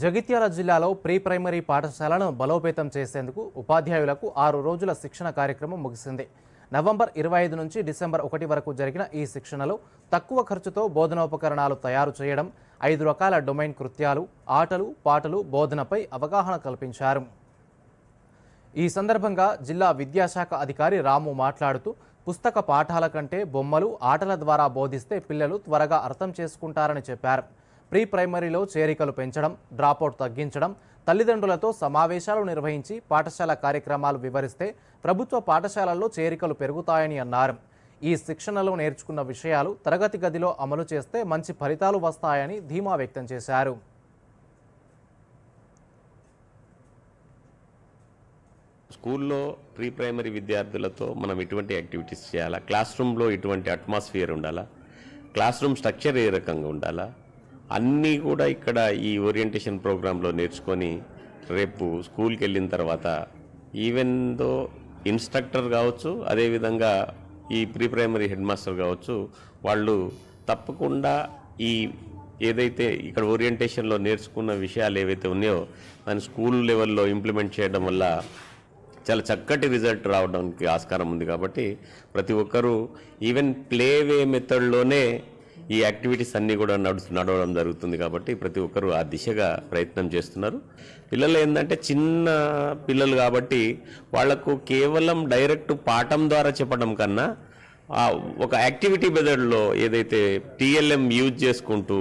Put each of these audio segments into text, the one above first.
జగిత్యాల జిల్లాలో pre primary పాఠశాలను బలోపేతం చేసేందుకు ఉపాధ్యాయులకు ఆరు రోజుల శిక్షణ కార్యక్రమం ముగిసింది. నవంబర్ ఇరవై ఐదు నుంచి డిసెంబర్ ఒకటి వరకు జరిగిన ఈ శిక్షణలో తక్కువ ఖర్చుతో బోధనోపకరణాలు తయారు చేయడం ఐదు రకాల డొమైన్ కృత్యాలు ఆటలు పాటలు బోధనపై అవగాహన కల్పించారు. ఈ సందర్భంగా జిల్లా విద్యాశాఖ అధికారి రాము మాట్లాడుతూ పుస్తక పాఠాల కంటే బొమ్మలు ఆటల ద్వారా బోధిస్తే పిల్లలు త్వరగా అర్థం చేసుకుంటారని చెప్పారు. ప్రీ ప్రైమరీలో చేరికలు పెంచడం డ్రాపౌట్ తగ్గించడం తల్లిదండ్రులతో సమావేశాలు నిర్వహించి పాఠశాల కార్యక్రమాలు వివరిస్తే ప్రభుత్వ పాఠశాలల్లో చేరికలు పెరుగుతాయని అన్నారు. ఈ శిక్షణలో నేర్చుకున్న విషయాలు తరగతి గదిలో అమలు చేస్తే మంచి ఫలితాలు వస్తాయని ధీమా వ్యక్తం చేశారు. స్కూల్లో ప్రీ ప్రైమరీ విద్యార్థులతో మనం ఎటువంటి యాక్టివిటీస్ చేయాలా? క్లాస్ రూమ్లో ఎటువంటి అట్మాస్ఫియర్ ఉండాలా? క్లాస్ రూమ్ స్ట్రక్చర్ ఏ రకంగా ఉండాలా? అన్నీ కూడా ఇక్కడ ఈ ఓరియంటేషన్ ప్రోగ్రాంలో నేర్చుకొని రేపు స్కూల్కి వెళ్ళిన తర్వాత ఈవెన్ దో ఇన్స్ట్రక్టర్ కావచ్చు అదేవిధంగా ఈ ప్రీ ప్రైమరీ హెడ్ మాస్టర్ కావచ్చు వాళ్ళు తప్పకుండా ఈ ఏదైతే ఇక్కడ ఓరియంటేషన్లో నేర్చుకున్న విషయాలు ఏవైతే ఉన్నాయో దాన్ని స్కూల్ లెవెల్లో ఇంప్లిమెంట్ చేయడం వల్ల చాలా చక్కటి రిజల్ట్ రావడానికి ఆస్కారం ఉంది కాబట్టి ప్రతి ఒక్కరూ ఈవెన్ ప్లే వే మెథడ్లోనే ఈ యాక్టివిటీస్ అన్నీ కూడా నడుచు నడవడం జరుగుతుంది కాబట్టి ప్రతి ఒక్కరూ ఆ దిశగా ప్రయత్నం చేస్తున్నారు. పిల్లలు ఏంటంటే చిన్న పిల్లలు కాబట్టి వాళ్ళకు కేవలం డైరెక్ట్ పాఠం ద్వారా చెప్పడం కన్నా ఆ ఒక యాక్టివిటీ మెథడ్లో ఏదైతే టీఎల్ఎం యూజ్ చేసుకుంటూ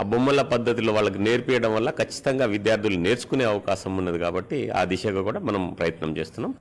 ఆ బొమ్మల పద్ధతిలో వాళ్ళకి నేర్పించడం వల్ల ఖచ్చితంగా విద్యార్థులు నేర్చుకునే అవకాశం ఉన్నది కాబట్టి ఆ దిశగా కూడా మనం ప్రయత్నం చేస్తున్నాం.